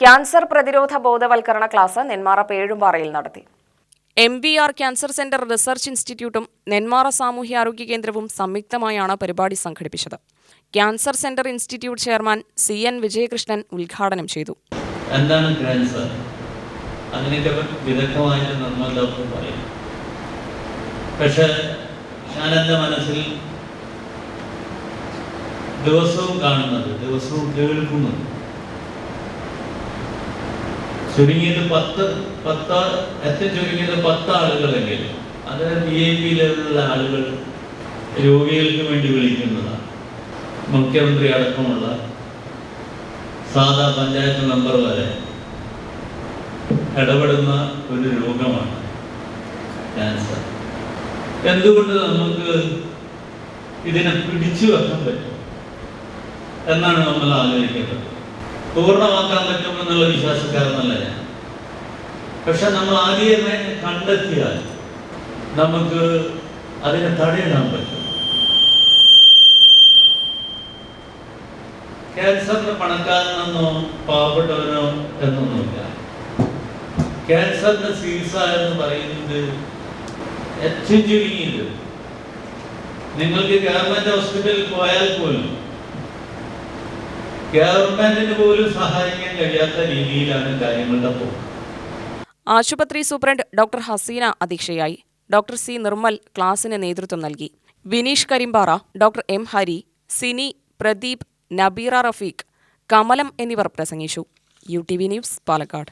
Cancer പ്രതിരോധ ബോധവൽക്കരണ class Nenmara പേഴുംപാറയിൽ നടത്തി. M B R cancer centre research ഇൻസ്റ്റിറ്റ്യൂട്ടും Nenmara സാമൂഹ്യാരോഗ്യ കേന്ദ്രവും സംയുക്തമായാണ് പരിപാടി സംഘടിപ്പിച്ചത്. Cancer centre institute chairman C N Vijayakrishnan ഉദ്ഘാടനം ചെയ്തു. എന്താണ് ക്യാൻസർ അതിനൊക്കെ വിദഗ്ധമായിട്ട് നമ്മൾ ഡോക്ടർ പറയും. പക്ഷെ ഞാൻ എന്റെ മനസ്സിൽ ദിവസവും കാണുന്നത് ദിവസവും കേൾക്കുന്നത് ചുരുങ്ങിയത് പത്ത് പത്ത് എത്ര ചുരുങ്ങിയത് പത്ത് ആളുകളെങ്കിൽ അത് വി ഐ പി ലെവലിലുള്ള ആളുകൾ രോഗികൾക്ക് വേണ്ടി വിളിക്കുന്നതാണ്. മുഖ്യമന്ത്രി അടക്കമുള്ള സാധാ പഞ്ചായത്ത് മെമ്പർ വരെ ഇടപെടുന്ന ഒരു രോഗമാണ് ക്യാൻസർ എന്തുകൊണ്ട് നമുക്ക് ഇതിനെ പിടിച്ചു വെക്കാൻ പറ്റും? എന്നാണ് നമ്മൾ ആലോചിക്കേണ്ടത്. പൂർണമാക്കാൻ പറ്റുമെന്നുള്ള വിശ്വാസക്കാരനല്ല ഞാൻ. പക്ഷെ നമ്മൾ ആദ്യമേ കണ്ടെത്തിയാൽ നമുക്ക് അതിനെ തടയിടാൻ പറ്റും. ക്യാൻസറിന് പണക്കാരനെന്നോ പാവപ്പെട്ടവനോ എന്നൊന്നുമില്ല. ക്യാൻസറിന്റെ ചികിത്സ എന്ന് പറയുന്നത് ഏറ്റവും ചുരുങ്ങിയത് നിങ്ങൾക്ക് ഗവൺമെന്റ് ഹോസ്പിറ്റലിൽ പോയാൽ പോലും ഗവൺമെന്റിന് പോലും സഹായിക്കാൻ കഴിയാത്ത രീതിയിലാണ് കാര്യങ്ങളുടെ ആശുപത്രി സൂപ്രണ്ട് ഡോക്ടർ ഹസീന അധ്യക്ഷയായി ഡോക്ടർ സി നിർമ്മൽ ക്ലാസിന് നേതൃത്വം നൽകി. വിനീഷ് കരിമ്പാറ ഡോക്ടർ എം ഹരി സിനി പ്രദീപ് നബീറ റഫീഖ് കമലം എന്നിവർ പ്രസംഗിച്ചു. U T V news Palakkad.